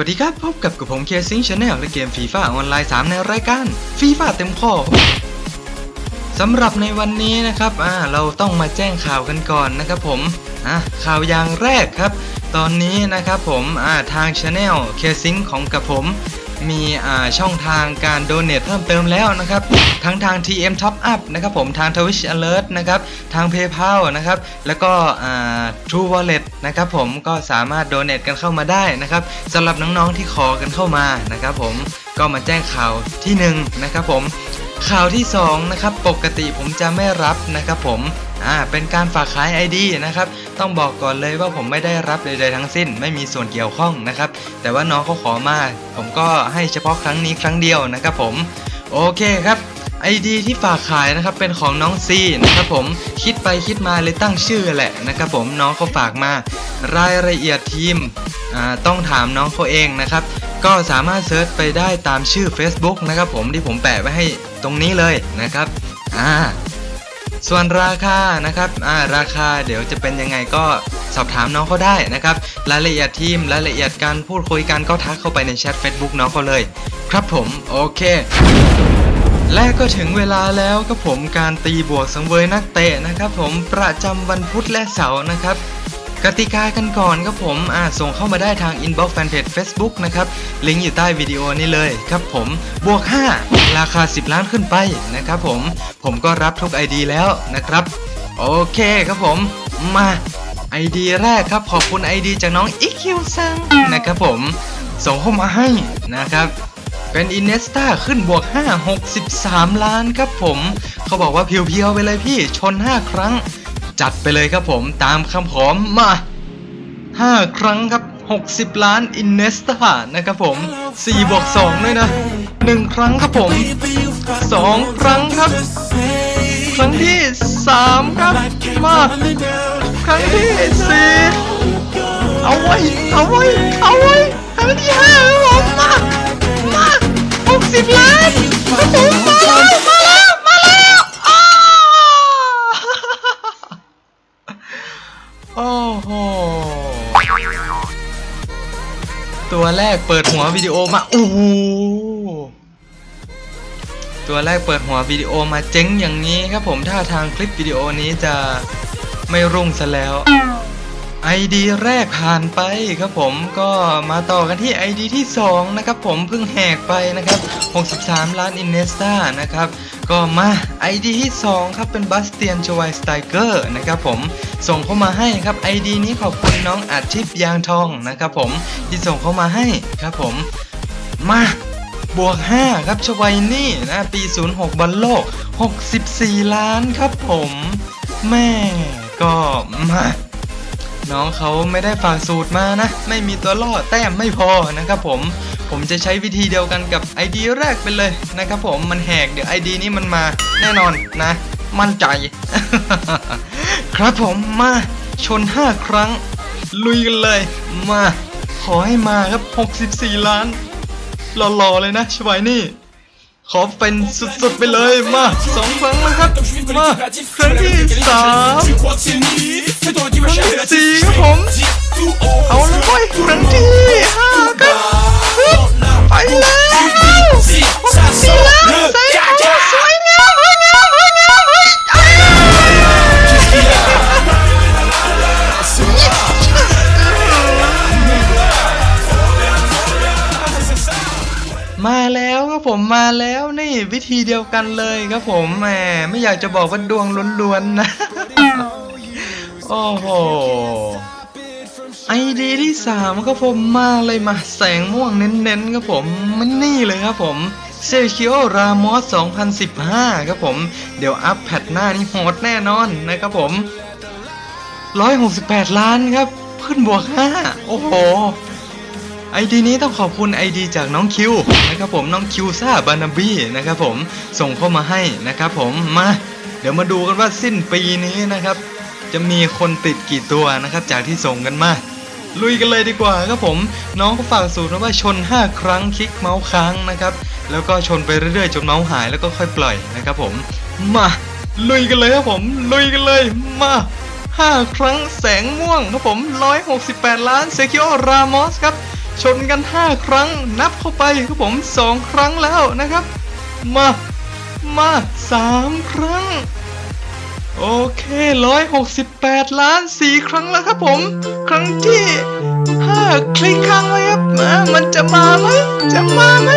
วัสดีครับ พบกับกับผมเคซิงชาแนลและเกมฟีฟ่าออนไลน์ 3 ในรายการฟีฟ่าเต็มข้อสำหรับในวันนี้นะครับอ่าเราต้องมาแจ้งข่าวกันก่อนนะครับผมอะข่าวอย่างแรกครับ ตอนนี้นะครับผมอ่าทางชาแนลเคซิงของกับผม มีช่องทางการโดเน a t เพิ่มเติมแล้วนะครับ ทั้งทาง TM Top Up นะครับผมทาง Twitch Alert นะครับ ทาง PayPal นะครับ แล้วก็ True Wallet นะครับผมก็สามารถโดเน a t กันเข้ามาได้นะครับสำหรับน้องๆที่ขอกันเข้ามานะครับผมก็มาแจ้งข่าวที่หนึ่งนะครับผม ข่าวที่สองนะครับ ปกติผมจะไม่รับนะครับผมอ่าเป็นการฝากขาย ID นะครับ ต้องบอกก่อนเลยว่าผมไม่ได้รับใดๆทั้งสิ้น ไม่มีส่วนเกี่ยวข้องนะครับ แต่ว่าน้องเขาขอมา ผมก็ให้เฉพาะครั้งนี้ครั้งเดียวนะครับผม โอเคครับ ID ที่ฝากขายนะครับเป็นของน้องซีนะครับผมคิดไปคิดมาเลยตั้งชื่อแหละนะครับผมน้องเขาฝากมารายละเอียดทีมอ่าต้องถามน้องเขาเองนะครับ ก็สามารถเซิร์ชไปได้ตามชื่อ Facebook นะครับผมที่ผมแปะไว้ให้ ตรงนี้เลยนะครับอ่าส่วนราคานะครับอ่าราคาเดี๋ยวจะเป็นยังไงก็สอบถามน้องเขาได้นะครับ รายละเอียดทีมรายละเอียดการพูดคุยกันก็ทักเข้าไปในแชท Facebook น้องเขาเลย ครับผมโอเค และก็ถึงเวลาแล้วครับผมการตีบวกสังเวยนักเตะนะครับ ผมประจำวันพุธและเสาร์นะครับ กติกากันก่อนครับผมอ่าส่งเข้ามาได้ทาง inbox fanpage Facebook นะครับ ลิงก์อยู่ใต้วิดีโอนี้เลยครับผมบวก 5 ราคา 10 ล้านขึ้นไปนะครับผมผมก็รับทุก ID แล้วนะครับ โอเคครับผมมา ID แรกครับขอบคุณ ID จากน้อง IQ ซังนะครับผม ส่งเข้ามาให้นะครับ เป็นอินเนสตาขึ้นบวก 5 63 ล้านครับผม เขาบอกว่าเพียวๆไปเลยพี่ชน 5 ครั้ง จัดไปเลยครับผมตามคำขอมมา 5 ครั้งครับ 60 ล้านอินเนสตานะครับผม4บวก2ด้วยนะ 1 ครั้งครับผม 2 ครั้งครับ ครั้งที่ 3 ครับมาครั้งที่ 4 เอาไว้ เอาไว้ เอาไว้ ครั้งที่5ครับผมมามา60 ล้านครับผมมาแล้วมาแล้วมา ตัวแรกเปิดหัววิดีโอมาโอ้โหตัวแรกเปิดหัววิดีโอมาเจ๊งอย่างนี้ครับผมถ้าทางคลิปวิดีโอนี้จะไม่รุ่งซะแล้ว ID แรกผ่านไปครับผมก็มาต่อกันที่ ID ที่ 2 นะครับผมเพิ่งแหกไปนะครับ 63 ล้านอินเนสตานะครับ ก็มา ID ที่ 2 ครับเป็นบัสเตียนชวายสไตเกอร์นะครับผมส่งเข้ามาให้ครับ ID นี้ขอบคุณน้องอาทิตย์ยางทองนะครับผมที่ส่งเข้ามาให้ครับผมมาบวก 5 ครับชวัยนี่นะปี 06 บอลโลก 64 ล้านครับผม แม่ก็มา น้องเขาไม่ได้ฝากสูตรมานะ ไม่มีตัวล่อแต้มไม่พอนะครับผม ผมจะใช้วิธีเดียวกันกับ ID แรกไปเลยนะครับผมมันแหกเดี๋ยว ID นี้มันมาแน่นอนนะ มั่นใจ ครับผมมาชน 5 ครั้ง ลุยกันเลย มา ขอให้มาครับ 64 ล้านหล่อๆเลยนะชวยนี่ ขอเป็นสุดๆไปเลยมาสองครั้งแล้วครับมาครั้งที่สามครั้งที่สี่ครับผมเอาละเว้ยครั้งที่ห้าครับไปแล้วสี่ล้านใมาแล้วนี่วิธีเดียวกันเลยครับผมแหมไม่อยากจะบอกว่าดวงล้วนๆนะ โอ้โหไอดีที่สามครับผมมาเลยมาแสงม่วงเน้นๆครับผมมันนี่เลยครับผมเซคิโอรามอส2015 ครับผม เดี๋ยวอัพแพทหน้านี่โหดแน่นอนนะครับผม 168 ล้านครับ ขึ้นบวก 5 โอ้โห ไอดีนี้ต้องขอบคุณไอดีจากน้องคิวนะครับผมน้องคิวซ่าบานาบี้นะครับผมส่งเข้ามาให้นะครับผมมาเดี๋ยวมาดูกันว่าสิ้นปีนี้นะครับ จะมีคนติดกี่ตัวนะครับ จากที่ส่งกันมาลุยกันเลยดีกว่าครับผม น้องก็ฝากสูตรมาว่าชน 5 ครั้งคลิกเมาส์ค้างนะครับ แล้วก็ชนไปเรื่อยๆจนเมาส์หายแล้วก็ค่อยปล่อยนะครับผมมาลุยกันเลยครับผม ลุยกันเลยมา5ครั้งแสงม่วงครับผม 168 ล้านเซคิโอรามอสครับ ชนกัน 5 ครั้งนับเข้าไปครับผม 2 ครั้งแล้วนะครับ มา มาสามครั้ง โอเคร้อยหกสิบแปดล้านสี่ครั้งแล้วครับผม ครั้งที่ห้าคลิกค้างไว้ครับมามันจะมาไหมจะมาไหม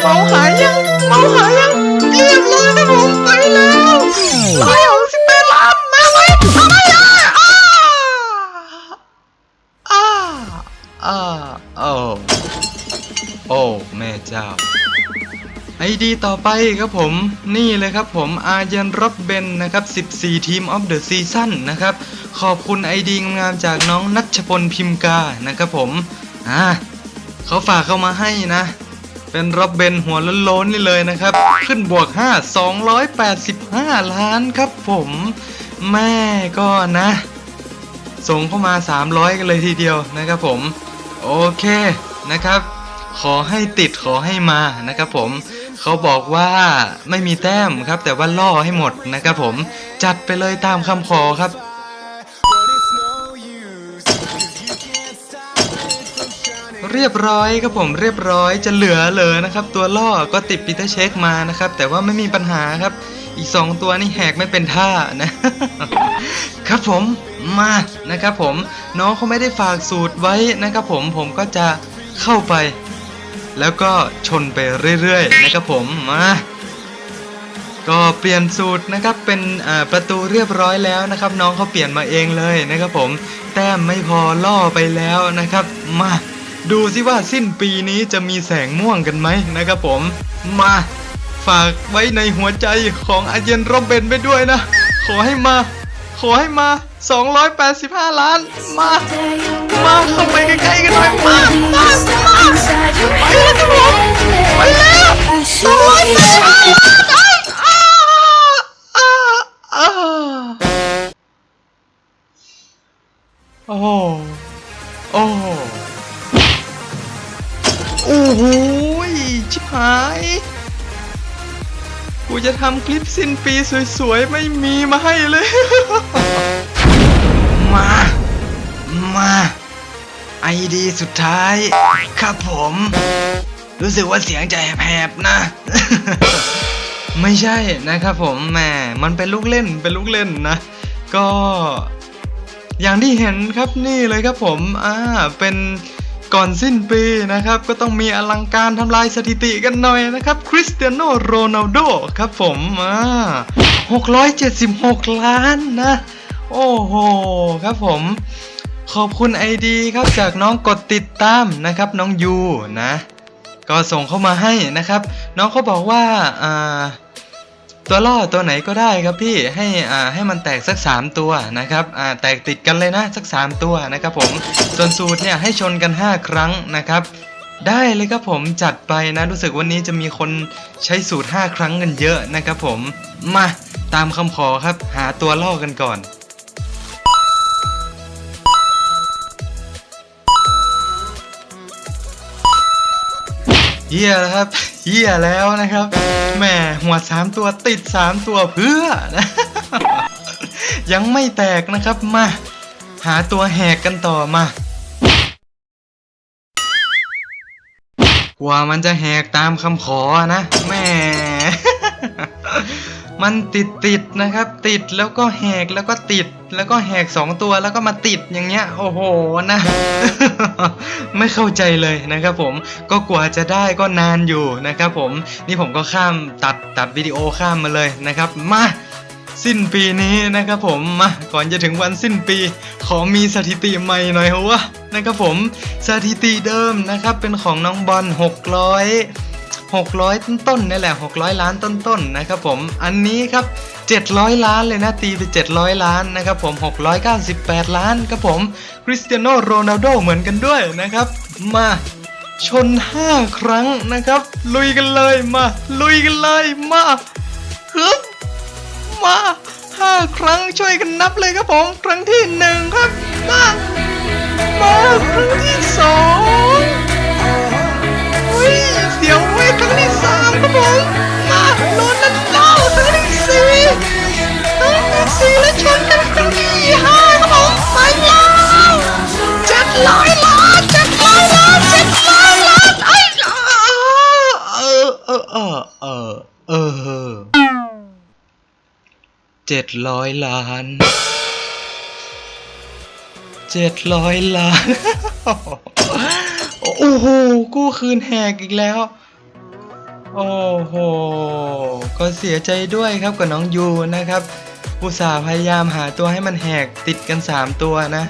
เมาหายยังเมาหายยังเรียบร้อยครับผมไปแล้วร้อยหก เจ้าไอดีต่อไปครับผมนี่เลยครับผมอาเยนรับเบนนะครับ 14 ทีมออฟเดอะซีซั่นนะครับ ขอบคุณไอดีงามๆจากน้องนัชพลพิมกานะครับผมอ่าเขาฝากเข้ามาให้นะ เป็นรับเบนหัวโล้นๆนี่เลยนะครับ ขึ้นบวก 5 285 ล้านครับผมแม่ก็นะ ส่งเข้ามา 300 กันเลยทีเดียวนะครับผม โอเคนะครับ ขอให้ติดขอให้มานะครับผมเขาบอกว่าไม่มีแต้มครับ แต่ว่าล่อให้หมดนะครับผมจัดไปเลยตามคำขอครับเรียบร้อยครับผมเรียบร้อยจะเหลือเลยนะครับ ตัวล่อก็ติดปีเตอร์เช็คมานะครับ แต่ว่าไม่มีปัญหาครับ อีก 2 ตัวนี่แหกไม่เป็นท่านะครับผมมานะครับผมน้องเขาไม่ได้ฝากสูตรไว้นะครับผมผมก็จะเข้าไป แล้วก็ชนไปเรื่อยๆนะครับผมมาก็เปลี่ยนสูตรนะครับเป็นประตูเรียบร้อยแล้วนะครับ น้องเขาเปลี่ยนมาเองเลยนะครับผม แต้มไม่พอล่อไปแล้วนะครับ มาดูซิว่าสิ้นปีนี้จะมีแสงม่วงกันไหมนะครับผม มาฝากไว้ในหัวใจของอาเยนโรเบนไปด้วยนะ ขอให้มา ขอให้มา 285 ล้านมา มาเข้าไปใกล้ๆกันหน่อยมามามาไปแล้วครับผมไปแล้วโอ้ยแปดสิบห้าล้านอ้าอ้าอ้าโอ้โหโอ้โหโอ้โหชิบหายกูจะทำคลิปสิ้นปีสวยๆ ไม่มีมาให้เลย มา มา ไอดีสุดท้าย ครับผม รู้สึกว่าเสียงจะแหบๆนะ ไม่ใช่นะครับผมแหมมันเป็นลูกเล่นเป็นลูกเล่นนะ ก็ อย่างที่เห็นครับนี่เลยครับผมอ่าเป็นก่อนสิ้นปีนะครับ ก็ต้องมีอลังการทำลายสถิติกันหน่อยนะครับคริสเตียโนโรนัลโดครับผมอ่า676 ล้านนะ โอ้โห ครับผม ขอบคุณไอดีครับจากน้องกดติดตามนะครับน้องยูนะ ก็ส่งเข้ามาให้นะครับ น้องเขาบอกว่าอ่าตัวล่อตัวไหนก็ได้ครับพี่ให้อ่าให้มันแตกสัก 3 ตัวนะครับอ่าแตกติดกันเลยนะสัก 3 ตัวนะครับผมส่วนสูตรเนี่ยให้ชนกัน 5 ครั้งนะครับ ได้เลยครับผมจัดไปนะรู้สึกวันนี้จะมีคนใช้สูตร 5 ครั้งกันเยอะนะครับผมมาตามคำขอครับหาตัวล่อกันก่อน เฮียแล้วครับเฮียแล้วนะครับแหม่หัวสามตัวติดสามตัวเพื่อนะยังไม่แตกนะครับมา หาตัวแหกกันต่อมากว่ามันจะแหกตามคำขอนะแหม่ มันติดติดนะครับ ติดแล้วก็แหกแล้วก็ติด แล้วก็แหกสองตัวแล้วก็มาติดอย่างเงี้ย โอ้โหนะ ไม่เข้าใจเลยนะครับผมก็กว่าจะได้ก็นานอยู่นะครับผมนี่ผมก็ข้ามตัดตัดวิดีโอข้ามมาเลยนะครับ มาสิ้นปีนี้นะครับผมมาก่อนจะถึงวันสิ้นปี ขอมีสถิติใหม่หน่อยเหรอวะนะครับผมสถิติเดิมนะครับเป็นของน้องบอล600 600 ต้นๆนี่แหละ 600 ล้านต้นๆนนะครับผมอันนี้ครับ 700 ล้านเลยนะตีไป 700 ล้านนะครับผม 698 ล้านครับผมคริสเตียโนโรนัลโดเหมือนกันด้วยนะครับ มาชน 5 ครั้งนะครับ ลุยกันเลยมา ลุยกันเลยมาฮึบมา5 ครั้งช่วยกันนับเลยครับผม ครั้งที่ 1 ครับ มา มา ครั้งที่2อุ้ย เดี๋ยวเว้ยครั้งที่สามครับผมมาโดนนั่นเล้าครั้งที่สี่ครั้งที่สี่แล้วชนกันครั้งที่ห้าครับผมไปแล้วเจ็ดร้อยล้านเจ็ดร้อยล้านเจ็ดร้อยล้านไอ้เออเออเออเออเออเจ็ดร้อยล้านเจ็ดร้อยล้าน โอ้โหกู้คืนแหกอีกแล้ว โอ้โห ก็เสียใจด้วยครับกับน้องยูนะครับอุตส่าห์พยายามหาตัวให้มันแหกติดกัน 3 ตัวนะ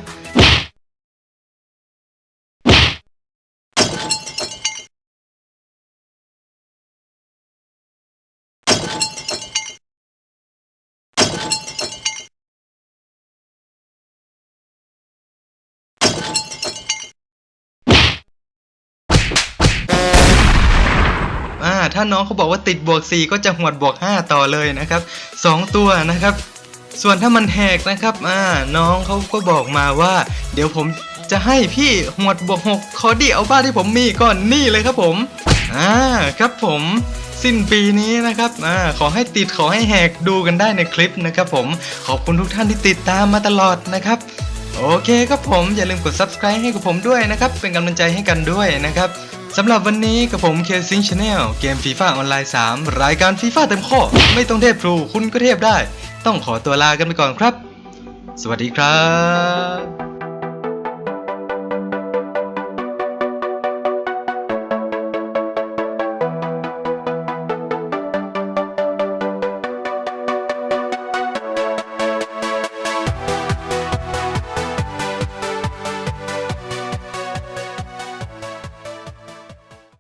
ถ้าน้องเขาบอกว่าติดบวก 4 ก็จะหวดบวก 5 ต่อเลยนะครับ 2 ตัวนะครับ ส่วนถ้ามันแหกนะครับอ่าน้องเขาก็บอกมาว่า เดี๋ยวผมจะให้พี่หวดบวก6ขอดีเอาบ้านที่ผมมีก่อนนี่เลยครับผมอ่าครับผมสิ้นปีนี้นะครับอ่าขอให้ติดขอให้แหกดูกันได้ในคลิปนะครับผม ขอบคุณทุกท่านที่ติดตามมาตลอดนะครับ โอเคครับผมอย่าลืมกด subscribe ให้กับผมด้วยนะครับ เป็นกำลังใจให้กันด้วยนะครับ สำหรับวันนี้กับผมเคซิงชาแนลเกมฟีฟ่าออนไลน์ 3 รายการฟีฟ่าเต็มข้อ ไม่ต้องเทพครูคุณก็เทพได้ ต้องขอตัวลากันไปก่อนครับ สวัสดีครับ